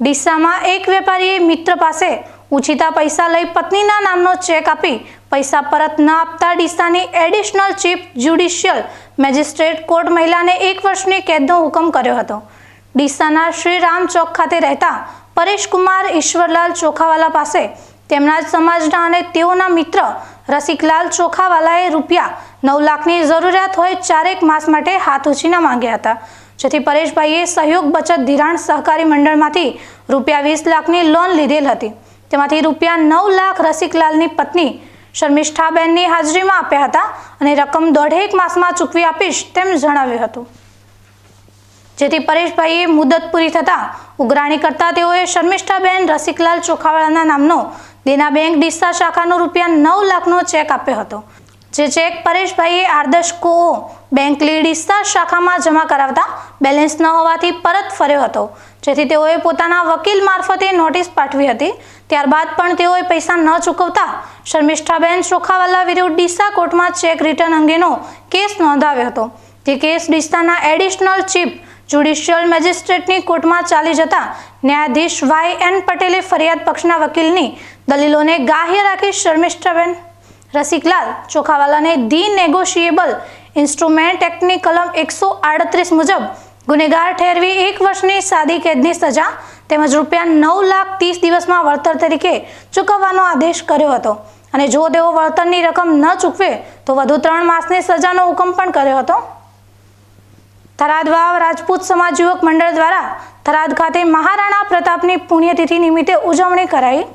ડીસામાં એક વેપારીએ મિત્ર પાસે ઉછીતા પૈસા લઈ પત્નીના નામનો ચેક આપી પૈસા પરત ન આપતા ડીસાની additional chief judicial magistrate court મહિલાને એક વર્ષની કેદનો હુકમ કર્યો હતો. ડીસાના શ્રી રામ ચોક ખાતે રહેતા પરેશકુમાર ઈશ્વરલાલ ચોખાવાલા પાસે તેમના સમાજના અને તેઓના મિત્ર રસિકલાલ ચોખાવાલાએ રૂપિયા નવ લાખની જરૂરિયાત હોય ચારેક માસ માટે હાથ ઉછીના માંગ્યા હતા. જેથી પરેશભાઈએ સહયોગ બચત ધિરાણ સહકારી મંડળમાંથી રૂપિયા વીસ લાખની લોન લીધેલ હતી. તેમાંથી રૂપિયા નવ લાખ રસિકલાલની પત્ની શર્મિષ્ઠાબેનની હાજરીમાં આપ્યા હતા અને રકમ દોઢેક માસમાં ચૂકવી આપીશ તેમ જણાવ્યું હતું. જેથી પરેશભાઈએ મુદત પૂરી થતાં ઉઘરાણી કરતા તેઓએ શર્મિષ્ઠાબેન રસિકલાલ ચોખાવાળાના નામનો દેના બેંક ડીસા શાખાનો રૂપિયા નવ લાખનો ચેક આપ્યો હતો. જે ચેક પરેશભાઈએ આદર્શ કો બેંક લી શાખામાં જમા કરાવતા બેલેન્સ ન હોવાથી પરત ફર્યો હતો. જેથી તેઓએ પોતાના વકીલ મારફતે નોટિસ પાઠવી હતી. ત્યારબાદ પણ તેઓએ પૈસા ન ચૂકવતા શર્મિષ્ઠાબેન ચોખાવાલા વિરુદ્ધ ડીસા કોર્ટમાં ચેક રિટર્ન અંગેનો કેસ નોંધાવ્યો હતો. જે કેસ ડીસાના એડિશનલ ચીફ જ્યુડિશિયલ મેજિસ્ટ્રેટની કોર્ટમાં ચાલી જતા ન્યાયાધીશ વાય એન પટેલે ફરિયાદ પક્ષના વકીલની દલીલોને ગાહ્ય રાખી શર્મિષ્ઠાબેન રસિકલાલ ચોખાવાલાને ધી નેગોશિયેબલ ઇન્સ્ટ્રુમેન્ટ એક્ટની કલમ એકસો આડત્રીસ મુજબ ગુનેગાર ઠેરવી એક વર્ષની સાદી કેદની સજા તેમજ રૂપિયા નવ લાખ ત્રીસ દિવસમાં વળતર તરીકે ચૂકવવાનો આદેશ કર્યો હતો. અને જો તેઓ વળતરની રકમ ન ચૂકવે, તો વધુ ત્રણ માસની સજાનો હુકમ પણ કર્યો હતો. થરાદ રાજપૂત સમાજ યુવક મંડળ દ્વારા થરાદ ખાતે મહારાણા પ્રતાપની પુણ્યતિથિ નિમિત્તે ઉજવણી કરાઈ.